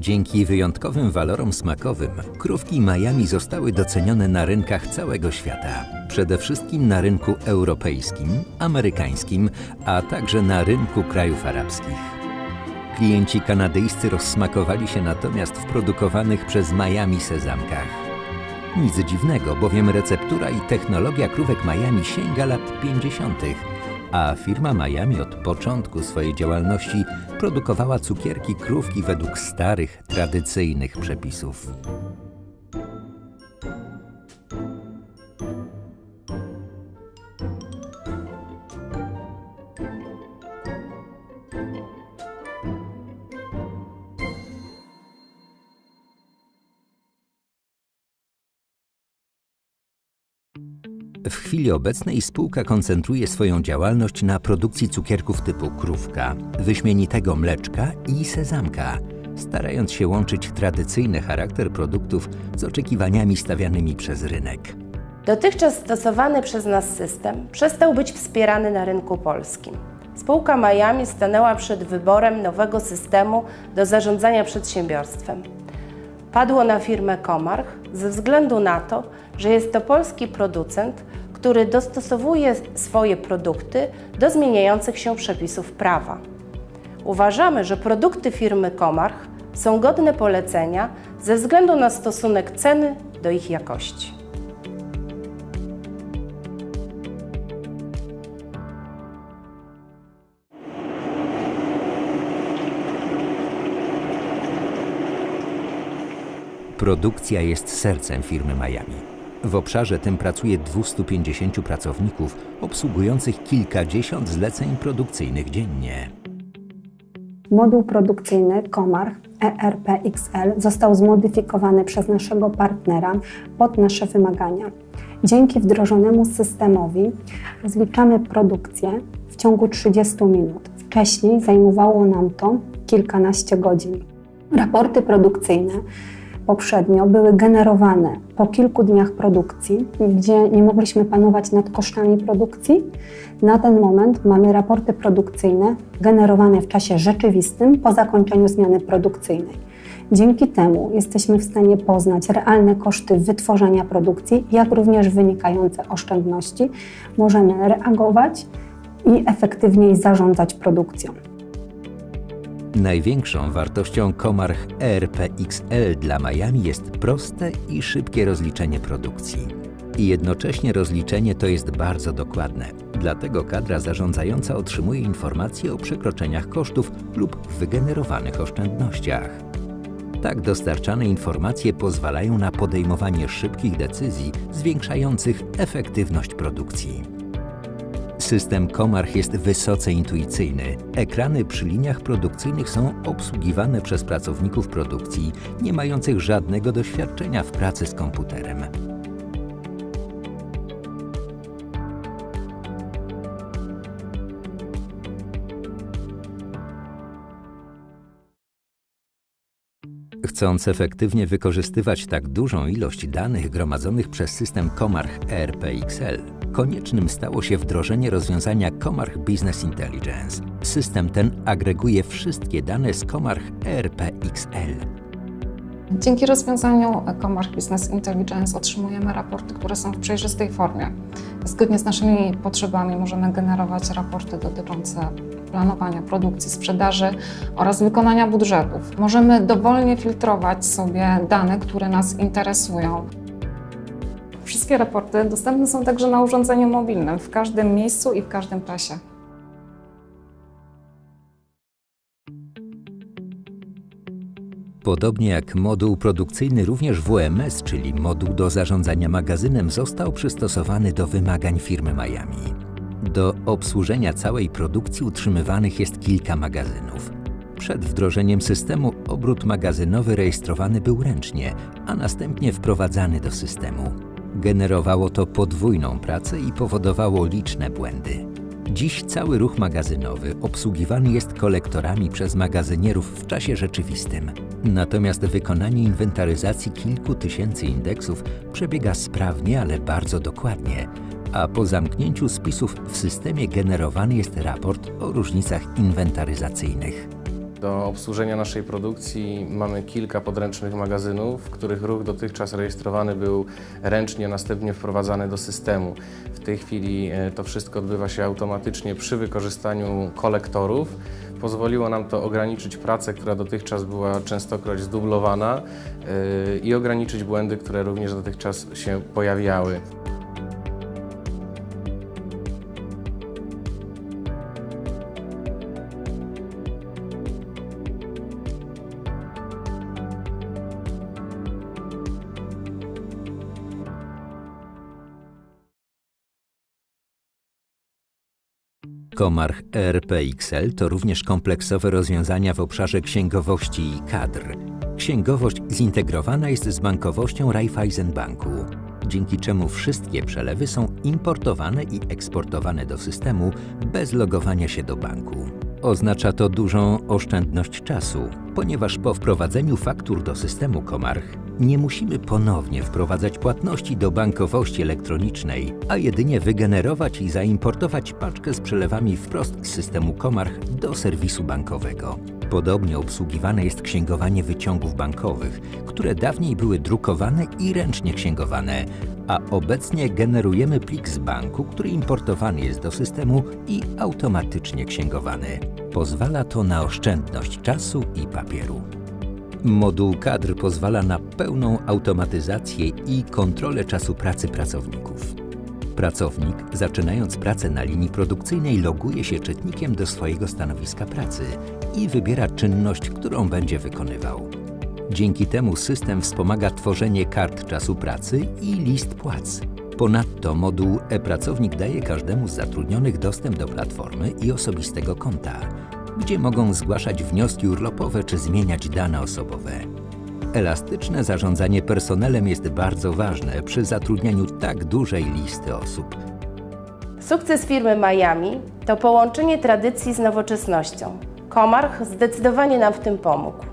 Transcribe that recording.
Dzięki wyjątkowym walorom smakowym, krówki Miami zostały docenione na rynkach całego świata. Przede wszystkim na rynku europejskim, amerykańskim, a także na rynku krajów arabskich. Klienci kanadyjscy rozsmakowali się natomiast w produkowanych przez Miami sezamkach. Nic dziwnego, bowiem receptura i technologia krówek Miami sięga lat 50., a firma Miami od początku swojej działalności produkowała cukierki krówki według starych, tradycyjnych przepisów. W chwili obecnej spółka koncentruje swoją działalność na produkcji cukierków typu krówka, wyśmienitego mleczka i sezamka, starając się łączyć tradycyjny charakter produktów z oczekiwaniami stawianymi przez rynek. Dotychczas stosowany przez nas system przestał być wspierany na rynku polskim. Spółka Miami stanęła przed wyborem nowego systemu do zarządzania przedsiębiorstwem. Padło na firmę Komarch ze względu na to, że jest to polski producent, który dostosowuje swoje produkty do zmieniających się przepisów prawa. Uważamy, że produkty firmy Komarch są godne polecenia ze względu na stosunek ceny do ich jakości. Produkcja jest sercem firmy Miami. W obszarze tym pracuje 250 pracowników obsługujących kilkadziesiąt zleceń produkcyjnych dziennie. Moduł produkcyjny Comarch ERP-XL został zmodyfikowany przez naszego partnera pod nasze wymagania. Dzięki wdrożonemu systemowi rozliczamy produkcję w ciągu 30 minut. Wcześniej zajmowało nam to kilkanaście godzin. Raporty produkcyjne poprzednio były generowane po kilku dniach produkcji, gdzie nie mogliśmy panować nad kosztami produkcji. Na ten moment mamy raporty produkcyjne generowane w czasie rzeczywistym po zakończeniu zmiany produkcyjnej. Dzięki temu jesteśmy w stanie poznać realne koszty wytworzenia produkcji, jak również wynikające oszczędności. Możemy reagować i efektywniej zarządzać produkcją. Największą wartością Comarch ERP-XL dla Miami jest proste i szybkie rozliczenie produkcji. I jednocześnie rozliczenie to jest bardzo dokładne. Dlatego kadra zarządzająca otrzymuje informacje o przekroczeniach kosztów lub wygenerowanych oszczędnościach. Tak dostarczane informacje pozwalają na podejmowanie szybkich decyzji zwiększających efektywność produkcji. System Comarch jest wysoce intuicyjny. Ekrany przy liniach produkcyjnych są obsługiwane przez pracowników produkcji, nie mających żadnego doświadczenia w pracy z komputerem. Chcąc efektywnie wykorzystywać tak dużą ilość danych gromadzonych przez system Comarch ERP-XL, koniecznym stało się wdrożenie rozwiązania Comarch Business Intelligence. System ten agreguje wszystkie dane z Comarch ERP-XL. Dzięki rozwiązaniu Comarch Business Intelligence otrzymujemy raporty, które są w przejrzystej formie. Zgodnie z naszymi potrzebami możemy generować raporty dotyczące planowania produkcji, sprzedaży oraz wykonania budżetów. Możemy dowolnie filtrować sobie dane, które nas interesują. Wszystkie raporty dostępne są także na urządzeniu mobilnym w każdym miejscu i w każdym czasie. Podobnie jak moduł produkcyjny, również WMS, czyli moduł do zarządzania magazynem, został przystosowany do wymagań firmy Miami. Do obsłużenia całej produkcji utrzymywanych jest kilka magazynów. Przed wdrożeniem systemu obrót magazynowy rejestrowany był ręcznie, a następnie wprowadzany do systemu. Generowało to podwójną pracę i powodowało liczne błędy. Dziś cały ruch magazynowy obsługiwany jest kolektorami przez magazynierów w czasie rzeczywistym. Natomiast wykonanie inwentaryzacji kilku tysięcy indeksów przebiega sprawnie, ale bardzo dokładnie, a po zamknięciu spisów w systemie generowany jest raport o różnicach inwentaryzacyjnych. Do obsłużenia naszej produkcji mamy kilka podręcznych magazynów, w których ruch dotychczas rejestrowany był ręcznie, następnie wprowadzany do systemu. W tej chwili e, to wszystko odbywa się automatycznie przy wykorzystaniu kolektorów. Pozwoliło nam to ograniczyć pracę, która dotychczas była częstokroć zdublowana e, i ograniczyć błędy, które również dotychczas się pojawiały. Komarch ERP-XL to również kompleksowe rozwiązania w obszarze księgowości i kadr. Księgowość zintegrowana jest z bankowością Raiffeisenbanku, dzięki czemu wszystkie przelewy są importowane i eksportowane do systemu bez logowania się do banku. Oznacza to dużą oszczędność czasu, ponieważ po wprowadzeniu faktur do systemu Komarch nie musimy ponownie wprowadzać płatności do bankowości elektronicznej, a jedynie wygenerować i zaimportować paczkę z przelewami wprost z systemu Komarch do serwisu bankowego. Podobnie obsługiwane jest księgowanie wyciągów bankowych, które dawniej były drukowane i ręcznie księgowane, a obecnie generujemy plik z banku, który importowany jest do systemu i automatycznie księgowany. Pozwala to na oszczędność czasu i papieru. Moduł kadr pozwala na pełną automatyzację i kontrolę czasu pracy pracowników. Pracownik, zaczynając pracę na linii produkcyjnej, loguje się czytnikiem do swojego stanowiska pracy i wybiera czynność, którą będzie wykonywał. Dzięki temu system wspomaga tworzenie kart czasu pracy i list płac. Ponadto moduł e-pracownik daje każdemu z zatrudnionych dostęp do platformy i osobistego konta, gdzie mogą zgłaszać wnioski urlopowe czy zmieniać dane osobowe. Elastyczne zarządzanie personelem jest bardzo ważne przy zatrudnianiu tak dużej listy osób. Sukces firmy Miami to połączenie tradycji z nowoczesnością. Komarch zdecydowanie nam w tym pomógł.